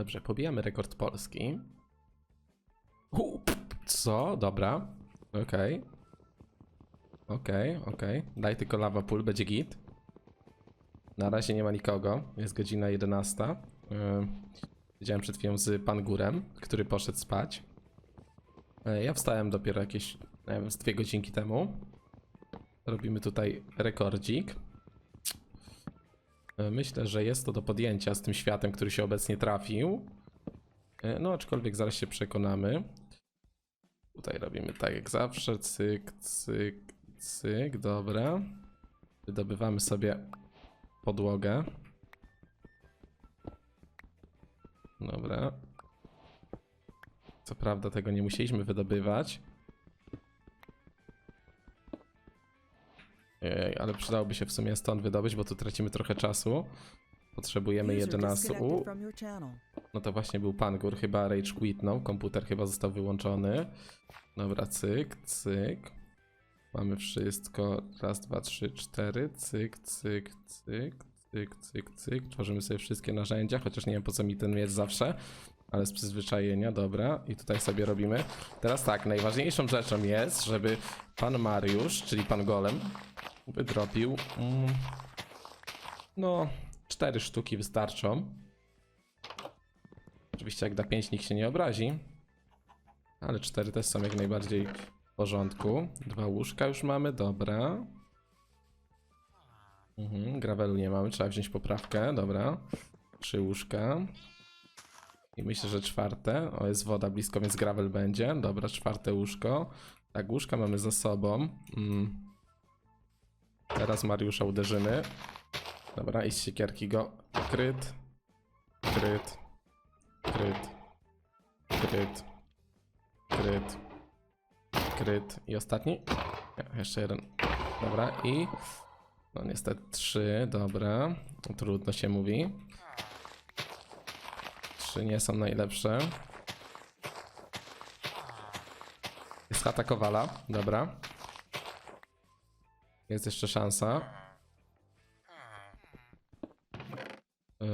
Dobrze, pobijamy rekord polski. Co? Dobra. Okej. Okej, okej. Daj tylko lava pool, będzie git. Na razie nie ma nikogo. Jest godzina 11. Yy, Widziałem przed chwilą z Pangurem, który poszedł spać. Yy, Ja wstałem dopiero jakieś, nie wiem, z dwie godzinki temu. Robimy tutaj rekordzik. Yy, Myślę, że jest to do podjęcia z tym światem, który się obecnie trafił. Yy, No, aczkolwiek zaraz się przekonamy. Tutaj robimy tak jak zawsze. Cyk, cyk, cyk. Dobra. Wydobywamy sobie podłogę. Dobra. Co prawda tego nie musieliśmy wydobywać. Ale przydałoby się w sumie stąd wydobyć, bo tu tracimy trochę czasu. Potrzebujemy User 11. disconnected U, no to właśnie był Pangur, chyba Rage quitnął, komputer chyba został wyłączony. Dobra, cyk, cyk. Mamy wszystko. Raz, dwa, trzy, cztery. Cyk, cyk, cyk, cyk, cyk, cyk. Tworzymy sobie wszystkie narzędzia, chociaż nie wiem po co mi ten miecz zawsze. Ale z przyzwyczajenia, dobra. I tutaj sobie robimy. Teraz tak, najważniejszą rzeczą jest, żeby pan Mariusz, czyli pan Golem, wydropił. Mm, no, cztery sztuki wystarczą. Oczywiście jak da 5 nikt się nie obrazi. Ale 4 też są jak najbardziej w porządku. Dwa łóżka już mamy, dobra. Mhm, gravelu nie mamy, trzeba wziąć poprawkę, dobra. Trzy łóżka. I myślę, że czwarte. O, jest woda blisko, więc gravel będzie. Dobra, czwarte łóżko. Tak, łóżka mamy za sobą. Mm. Teraz Mariusza uderzymy. Dobra, i z siekierki go. Kryt. Kryt. Kryt. Kryt. Kryt. Kryt. I ostatni? Nie, jeszcze jeden. Dobra, i... No niestety trzy, dobra. Trudno się mówi. Trzy nie są najlepsze. Jest chata Kowala, dobra. Jest jeszcze szansa. Yy...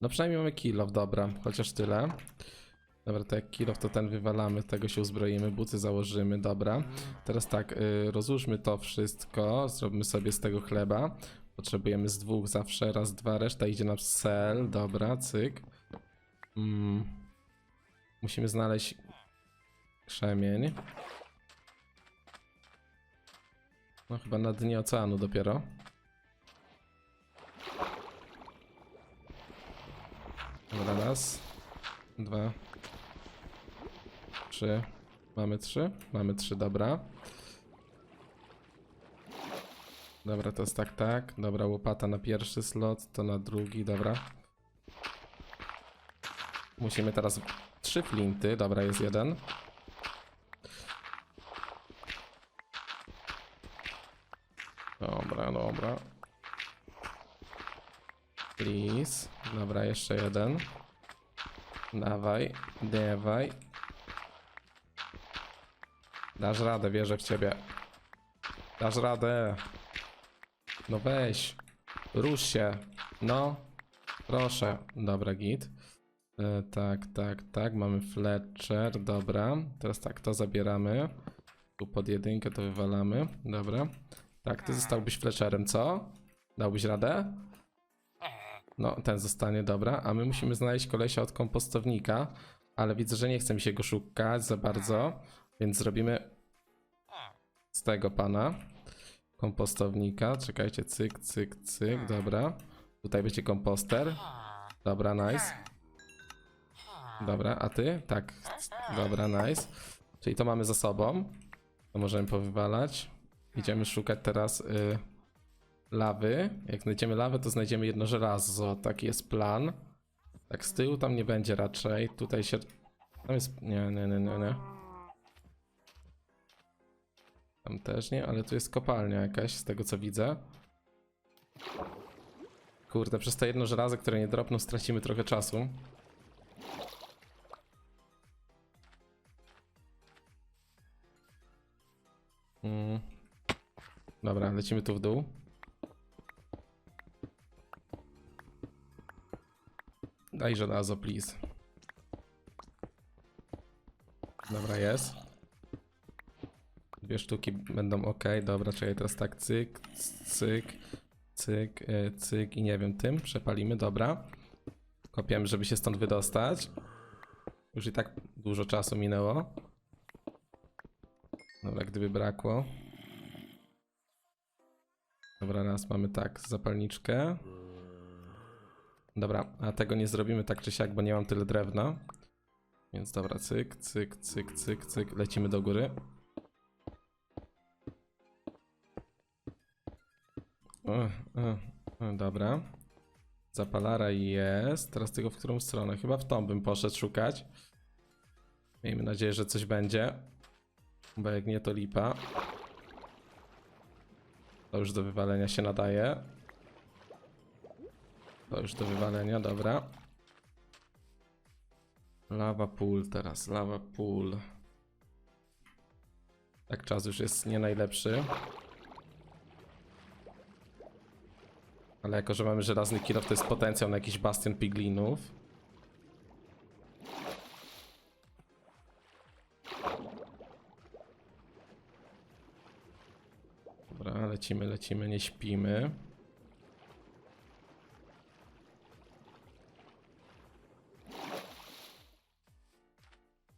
No przynajmniej mamy kill off, dobra, chociaż tyle. Dobra, to jak kill off, to ten wywalamy, tego się uzbroimy, buty założymy, dobra. Teraz tak, y, rozłóżmy to wszystko, zrobimy sobie z tego chleba. Potrzebujemy z dwóch zawsze, raz, dwa, reszta idzie na sel, dobra, cyk. Mm. Musimy znaleźć krzemień. No chyba na dnie oceanu dopiero. Dobra, raz, dwa, trzy. Mamy trzy? Mamy trzy, dobra. Dobra, to jest tak, tak. Dobra, łopata na pierwszy slot, to na drugi, dobra. Musimy teraz trzy flinty, dobra, jest jeden. Dobra, dobra. Please. Dobra, jeszcze jeden. Dawaj, dawaj. Dasz radę, wierzę w ciebie. Dasz radę. No weź. Rusz się. No. Proszę. Dobra, git. E, tak, tak, tak. Mamy Fletcher. Dobra. Teraz tak, to zabieramy. Tu pod jedynkę to wywalamy. Dobra. Tak, ty zostałbyś Fletcherem, co? Dałbyś radę? No, ten zostanie, dobra. A my musimy znaleźć kolesia od kompostownika. Ale widzę, że nie chce mi się go szukać za bardzo. Więc zrobimy z tego pana kompostownika. Czekajcie, cyk, cyk, cyk, dobra. Tutaj będzie komposter. Dobra, nice. Dobra, a ty? Tak, dobra, nice. Czyli to mamy za sobą. To możemy powywalać. Idziemy szukać teraz y, lawy. Jak znajdziemy lawę, to znajdziemy jedno żelazo. Taki jest plan. Tak z tyłu tam nie będzie raczej. Tutaj się... Tam jest... Nie, nie, nie, nie, nie. Tam też nie, ale tu jest kopalnia jakaś, z tego co widzę. Kurde, przez to jedno żelazo, które nie dropną, stracimy trochę czasu. Mm. Dobra, lecimy tu w dół. Daj żelazo, please. Dobra, jest. Dwie sztuki będą ok. Dobra, czekaj, teraz tak, cyk, cyk, cyk, e, cyk i nie wiem, tym przepalimy, dobra. Kopiemy, żeby się stąd wydostać. Już i tak dużo czasu minęło. Dobra, gdyby brakło. Dobra, raz mamy tak, zapalniczkę. Dobra, a tego nie zrobimy tak czy siak, bo nie mam tyle drewna. Więc dobra, cyk, cyk, cyk, cyk, cyk, lecimy do góry. O, o, o, dobra. Zapalara jest. Teraz tylko w którą stronę? Chyba w tą bym poszedł szukać. Miejmy nadzieję, że coś będzie. Bo jak nie, to lipa. To już do wywalenia się nadaje. To już do wywalenia, dobra. Lava pool teraz, lava pool. Tak, czas już jest nie najlepszy. Ale jako, że mamy żelazny kilof, to jest potencjał na jakiś bastion piglinów. Lecimy, lecimy, nie śpimy.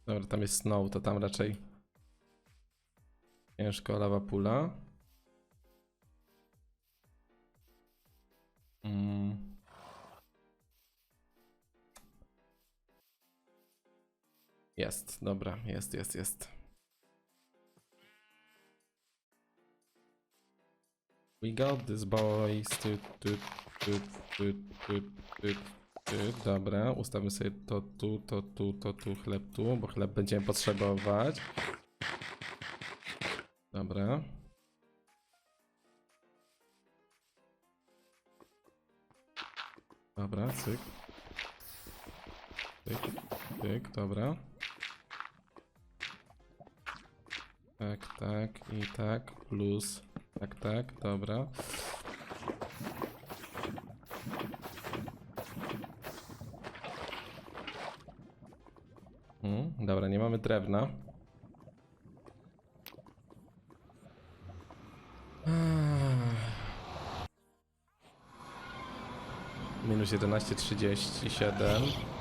Dobra, tam jest snow, to tam raczej ciężko lawa pula. Mm. Jest, dobra, jest, jest, jest. We got this boys. Tu, tu, tu, tu, tu, tu, tu. Dobra, ustawmy sobie to tu, to tu, to tu, chleb tu, bo chleb będziemy potrzebować. Dobra. Dobra, cyk. Cyk, cyk, dobra. Tak, tak i tak, plus. Tak, tak, dobra. Hmm, dobra, nie mamy drewna. Minus 11,37.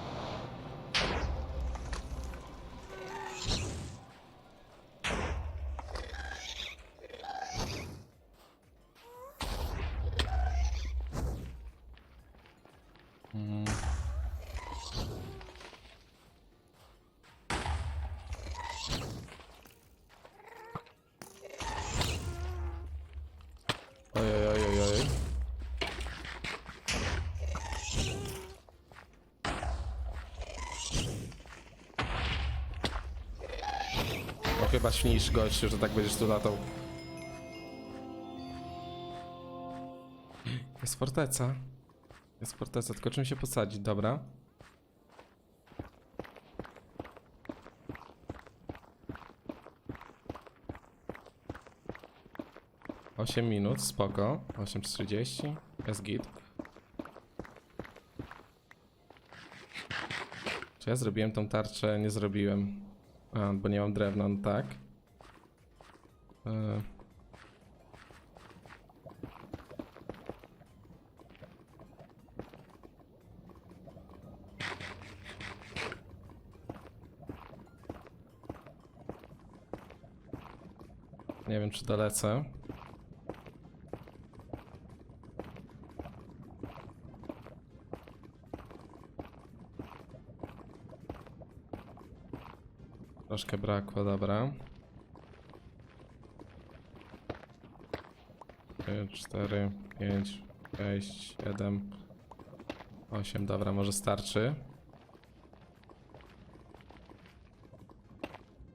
Chyba śnisz gościu, że tak będziesz tu latał. Jest forteca. Jest forteca, tylko czym się posadzić, dobra. Osiem minut, spoko. 8.30, jest git. Czy ja zrobiłem tą tarczę? Nie zrobiłem. A, bo nie mam drewna, no tak. E, Nie wiem, czy dolecę. Troszkę brakło, dobra. 3, 4, 5, 6, 7, 8, dobra, może starczy.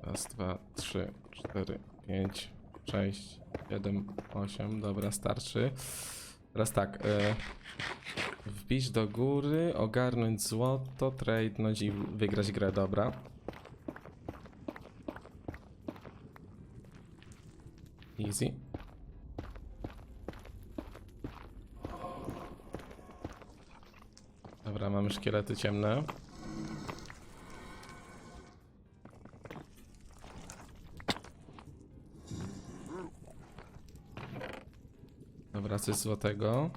Raz, dwa, trzy, cztery, pięć, sześć, siedem, osiem. Dobra, starczy. Teraz tak. E, wbić do góry, ogarnąć złoto, tradenąć i wygrać grę. Dobra. Easy. Dobra, mamy szkielety ciemne. Dobra, coś złotego.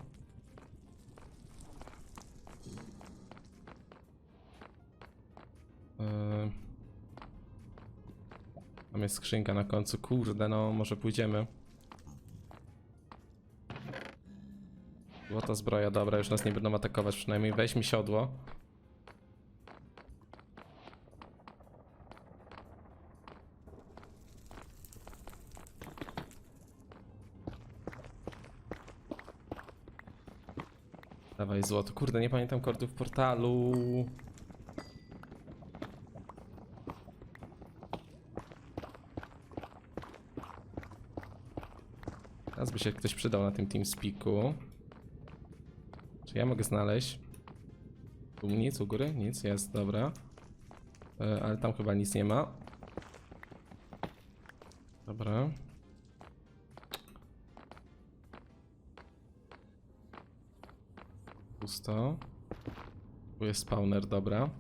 Jest skrzynka na końcu. Kurde, no może pójdziemy. Złota zbroja, dobra, już nas nie będą atakować przynajmniej. Weź mi siodło. Dawaj złoto. Kurde, nie pamiętam kordów portalu. Teraz by się ktoś przydał na tym TeamSpeaku. Czy ja mogę znaleźć? Tu nic u góry? Nic, jest, dobra. E, ale tam chyba nic nie ma. Dobra. Pusto. Tu jest spawner, dobra.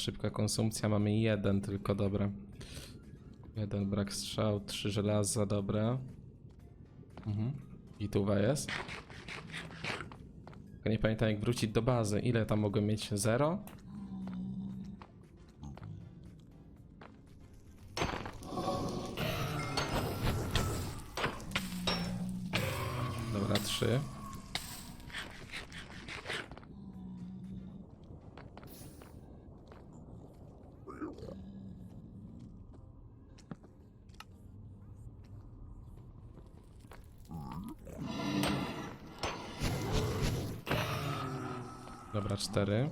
Szybka konsumpcja. Mamy jeden tylko, dobra. Jeden brak strzał, trzy żelaza, dobra. Mhm. I tuwa jest. Nie pamiętam jak wrócić do bazy. Ile tam mogłem mieć? Zero? Dobra, trzy. Dobra, cztery.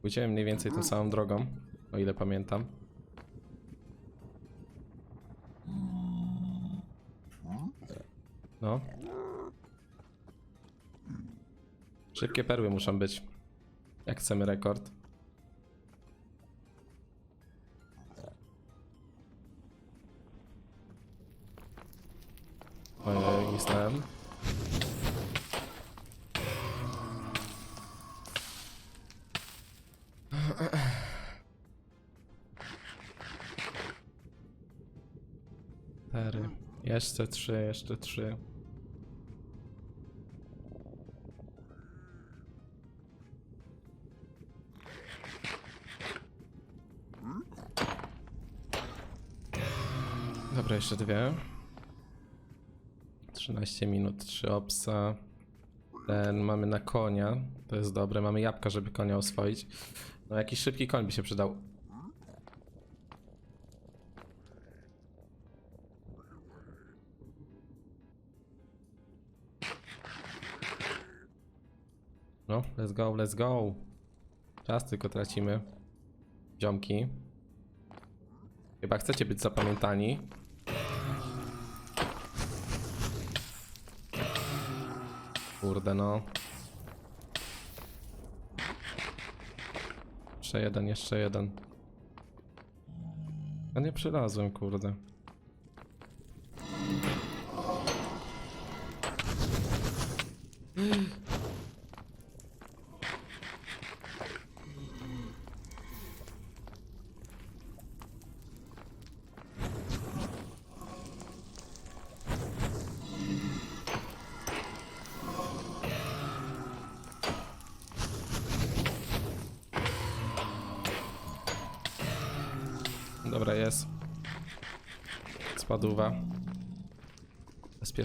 Pójdziemy mniej więcej tą samą drogą, o ile pamiętam. No. Szybkie perły muszą być. Jak chcemy rekord. Jestem. Cztery. Jeszcze trzy, jeszcze trzy. Dobra, jeszcze dwie. 13 minut, 3 obsa. Ten mamy na konia. To jest dobre. Mamy jabłka, żeby konia oswoić. No jakiś szybki koń by się przydał. No, let's go, let's go. Czas tylko tracimy. Ziomki. Chyba chcecie być zapamiętani. Kurde no. Jeszcze jeden, jeszcze jeden. Ja nie przylazłem, kurde.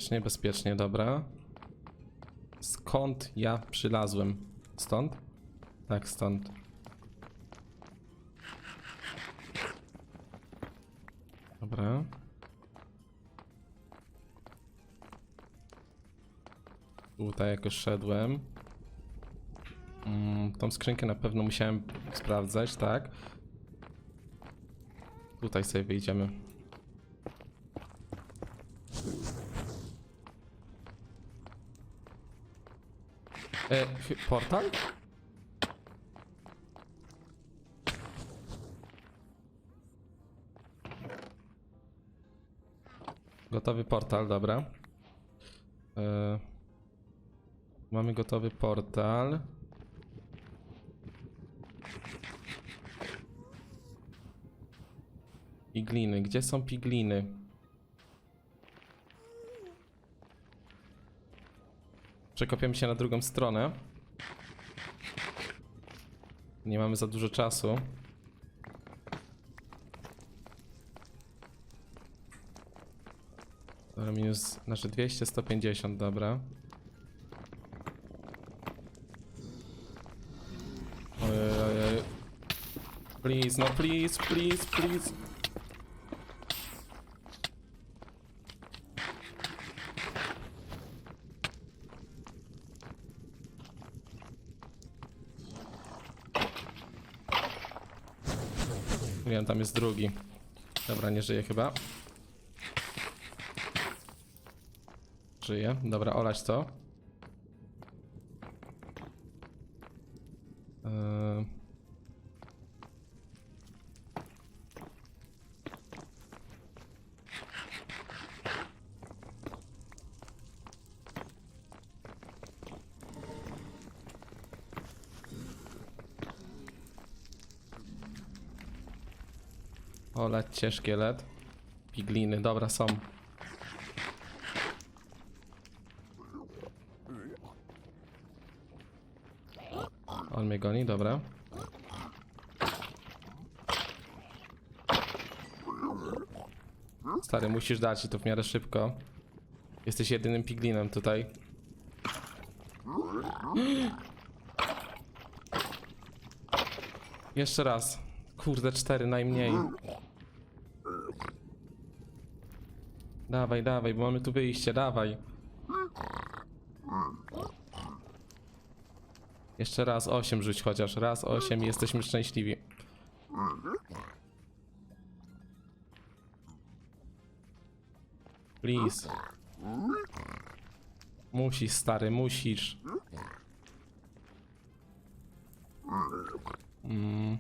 Bezpiecznie, bezpiecznie, dobra. Skąd ja przylazłem? Stąd? Tak, stąd. Dobra. Tutaj jakoś szedłem. Mm, tą skrzynkę na pewno musiałem sprawdzać, tak? Tutaj sobie wyjdziemy. E, portal? Gotowy portal, dobra. E, mamy gotowy portal. Pigliny. Gdzie są pigliny? Przekopiemy się na drugą stronę. Nie mamy za dużo czasu. Dobra, minus, znaczy 200, 150, dobra. Ojej, ojej. Please, no please, please, please. Tam jest drugi. Dobra, nie żyje chyba. Żyje. Dobra, olać to. Olać cię szkielet. Pigliny, dobra, są. On mnie goni, dobra. Stary, musisz dać i to w miarę szybko. Jesteś jedynym piglinem tutaj. Jeszcze raz. Kurde, cztery najmniej. Dawaj, dawaj, bo mamy tu wyjście, dawaj. Jeszcze raz 8 rzuć chociaż. Raz 8 i jesteśmy szczęśliwi. Please. Musisz, stary, musisz. Mm.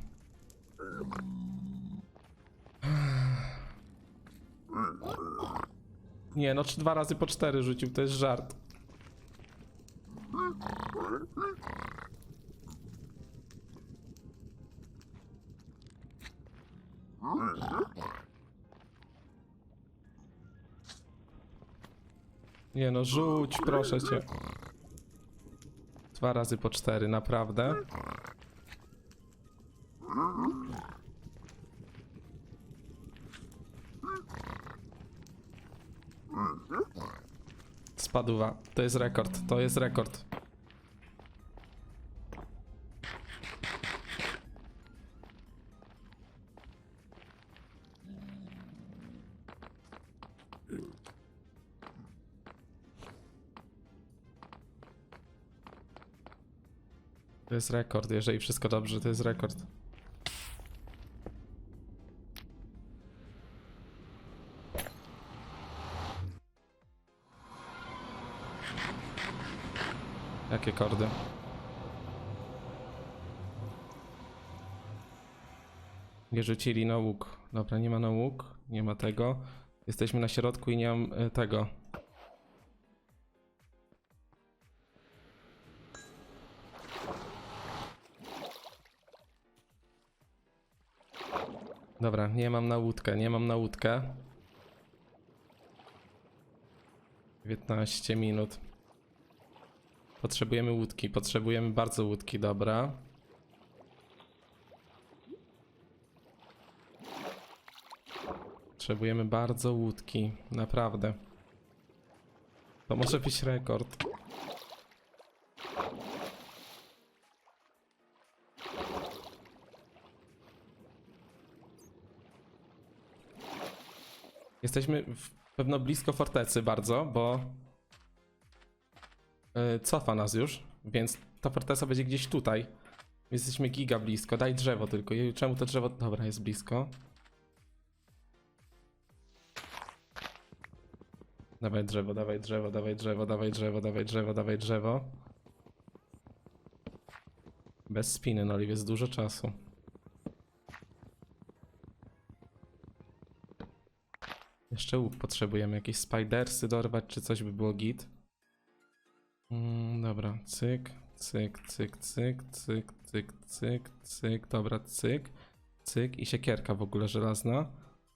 Nie, no czy dwa razy po cztery rzucił, to jest żart. Nie no, rzuć, proszę cię. Dwa razy po cztery, naprawdę. Spadła. To jest rekord, to jest rekord. To jest rekord, jeżeli wszystko dobrze, to jest rekord. Rzucili na łuk. Dobra, nie ma na łuk, nie ma tego. Jesteśmy na środku i nie mam e, tego. Dobra, nie mam na łódkę, nie mam na łódkę. 19 minut. Potrzebujemy łódki, potrzebujemy bardzo łódki, dobra. Potrzebujemy bardzo łódki, naprawdę. To może być rekord. Jesteśmy pewno blisko fortecy bardzo, bo cofa nas już, więc ta forteca będzie gdzieś tutaj. Jesteśmy giga blisko. Daj drzewo tylko. Czemu to drzewo? Dobra, jest blisko. Dawaj drzewo, dawaj drzewo, dawaj drzewo, dawaj drzewo, dawaj drzewo, dawaj drzewo. Bez spiny, no jest dużo czasu. Jeszcze łuk potrzebujemy, jakieś spidersy dorwać, czy coś by było git. Mm, dobra, cyk, cyk, cyk, cyk, cyk, cyk, cyk, cyk, dobra, cyk, cyk i siekierka w ogóle żelazna.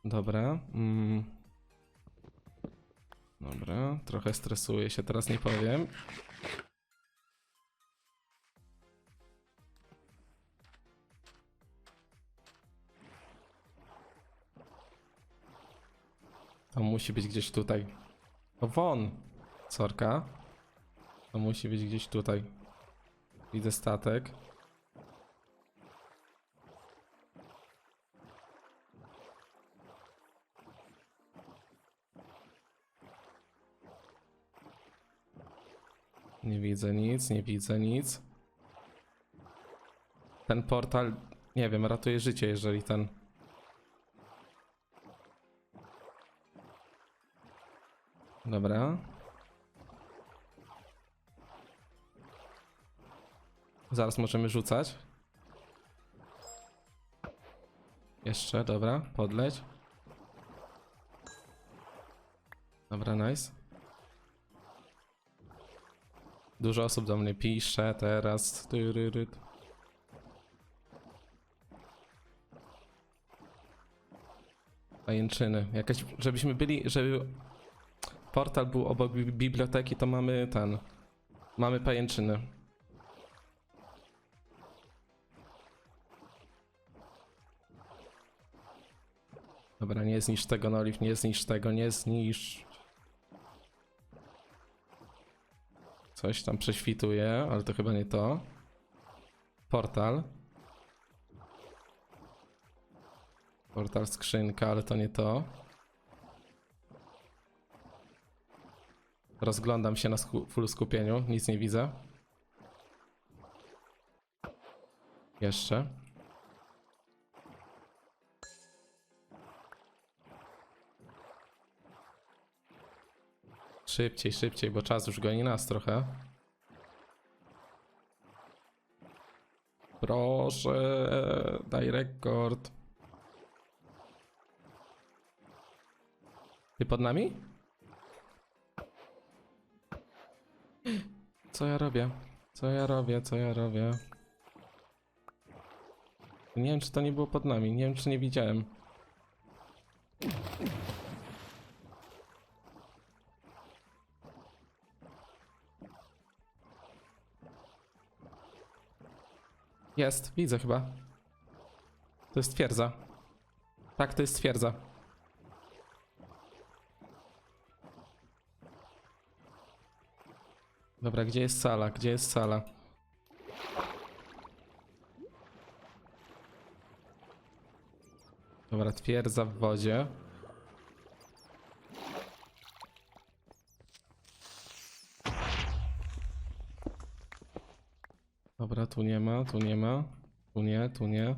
Dobra. Mm. Dobra, trochę stresuję się, teraz nie powiem. To musi być gdzieś tutaj. No won! Sorka. To musi być gdzieś tutaj. Widzę statek. Nie widzę nic, nie widzę nic. Ten portal, nie wiem, ratuje życie, jeżeli ten. Dobra. Zaraz możemy rzucać. Jeszcze, dobra, podleć. Dobra, nice. Dużo osób do mnie pisze teraz. Tyryryt. Pajęczyny. Jakaś, żebyśmy byli, żeby portal był obok bi- biblioteki, to mamy ten. Mamy pajęczyny. Dobra, nie zniszcz tego, Noliv, nie zniszcz tego, nie zniszcz. Coś tam prześwituje, ale to chyba nie to. Portal. Portal skrzynka, ale to nie to. Rozglądam się na sku full skupieniu, nic nie widzę. Jeszcze. Szybciej, szybciej, bo czas już goni nas trochę. Proszę, daj rekord. Ty pod nami? Co ja robię? Co ja robię? Co ja robię? Nie wiem, czy to nie było pod nami. Nie wiem, czy nie widziałem. Jest, widzę chyba. To jest twierdza. Tak, to jest twierdza. Dobra, gdzie jest sala? Gdzie jest sala? Dobra, twierdza w wodzie. Dobra, tu nie ma, tu nie ma. Tu nie, tu nie.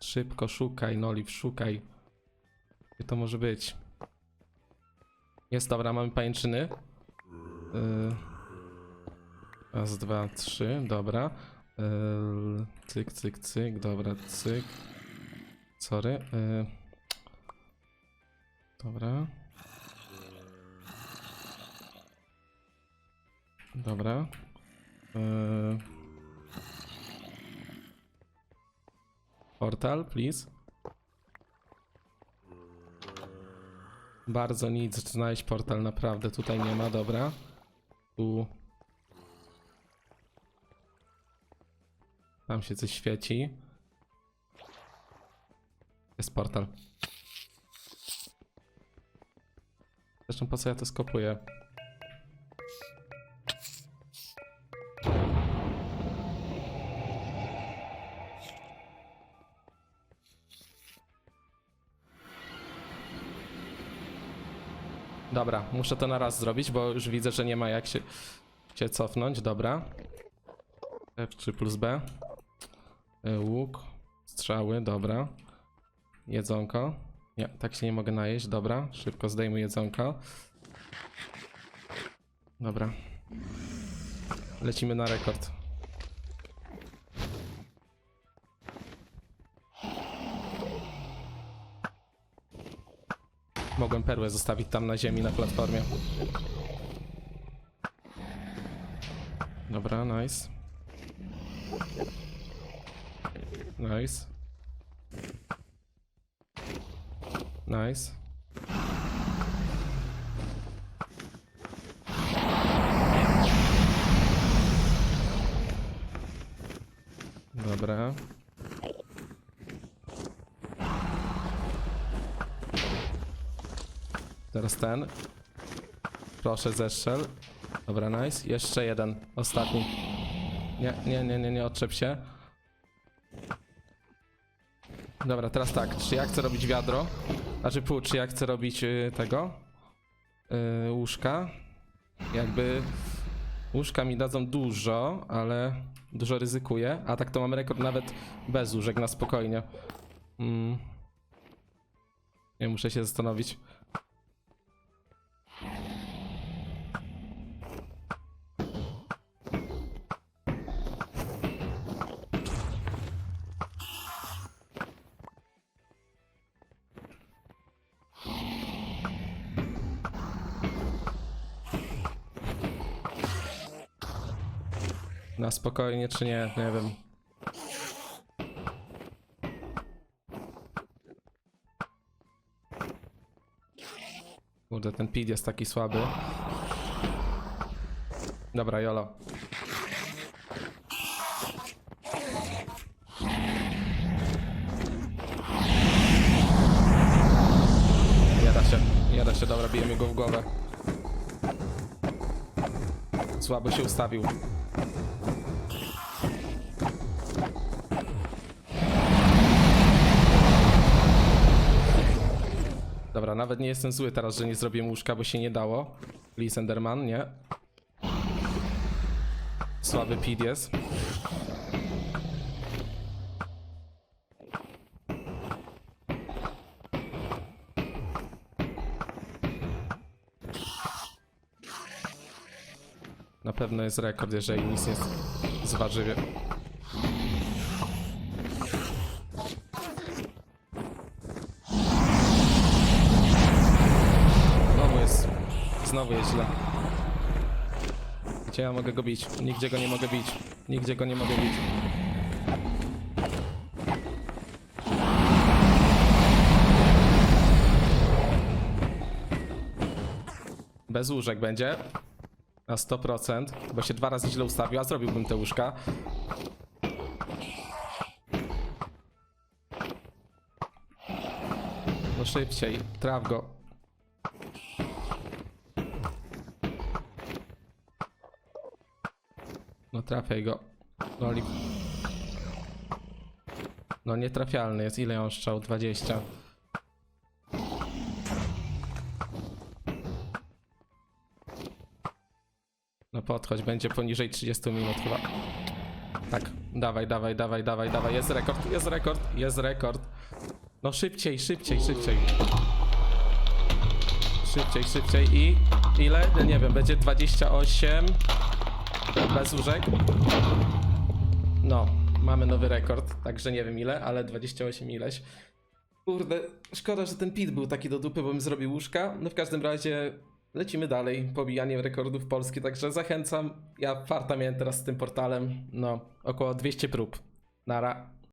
Szybko szukaj, Noliv, szukaj. Gdzie to może być? Jest, dobra, mamy pajęczyny. Yy. Raz, dwa, trzy, dobra. Yy, cyk, cyk, cyk, dobra, cyk. Sorry. Yy. Dobra. Dobra. Yy. Portal, please. Bardzo nic znaleźć portal, naprawdę. Tutaj nie ma, dobra. Tu. Tam się coś świeci. Jest portal. Zresztą po co ja to skopuję? Dobra, muszę to na raz zrobić, bo już widzę, że nie ma jak się, się cofnąć. Dobra. F3 plus B. Y, Łuk. Strzały, dobra. Jedzonko. Nie, tak się nie mogę najeść. Dobra, szybko zdejmuję jedzonko. Dobra. Lecimy na rekord. Mogłem perłę zostawić tam na ziemi, na platformie. Dobra, nice. Nice. Nice. Dobra. Teraz ten. Proszę zestrzel. Dobra, nice. Jeszcze jeden. Ostatni. Nie, nie, nie, nie, nie, odczep się. Dobra, teraz tak. Czy ja chcę robić wiadro? Znaczy pół, czy ja chcę robić y, tego? Y, łóżka? Jakby łóżka mi dadzą dużo, ale dużo ryzykuję. A tak to mam rekord nawet bez łóżek na spokojnie. Mm. Nie muszę się zastanowić. Na spokojnie czy nie, nie wiem. Kurde, ten pid jest taki słaby. Dobra, jolo. Nie da się, nie da się, dobra, bijemy go w głowę. Słabo się ustawił. Dobra, nawet nie jestem zły teraz, że nie zrobię łóżka, bo się nie dało. Lee Enderman, nie? Słaby pid jest. Na pewno jest rekord, jeżeli nic nie zważywie. Znowu jest źle. Gdzie ja mogę go bić? Nigdzie go nie mogę bić. Nigdzie go nie mogę bić. Bez łóżek będzie. Na 100%, bo się dwa razy źle ustawił, a zrobiłbym te łóżka. No szybciej, traf go. No trafiaj go. No, no nietrafialny jest. Ile on strzał? 20. No podchodź, będzie poniżej 30 minut chyba. Tak, dawaj, dawaj, dawaj, dawaj, dawaj. Jest rekord, jest rekord, jest rekord. No szybciej, szybciej, szybciej. Szybciej, szybciej i ile? Nie wiem, będzie 28 bez łóżek. No, mamy nowy rekord, także nie wiem ile, ale 28 ileś. Kurde, szkoda, że ten pit był taki do dupy, bo bym zrobił łóżka. No w każdym razie lecimy dalej, pobijaniem rekordów Polski, także zachęcam. Ja farta miałem teraz z tym portalem, no, około 200 prób. Nara.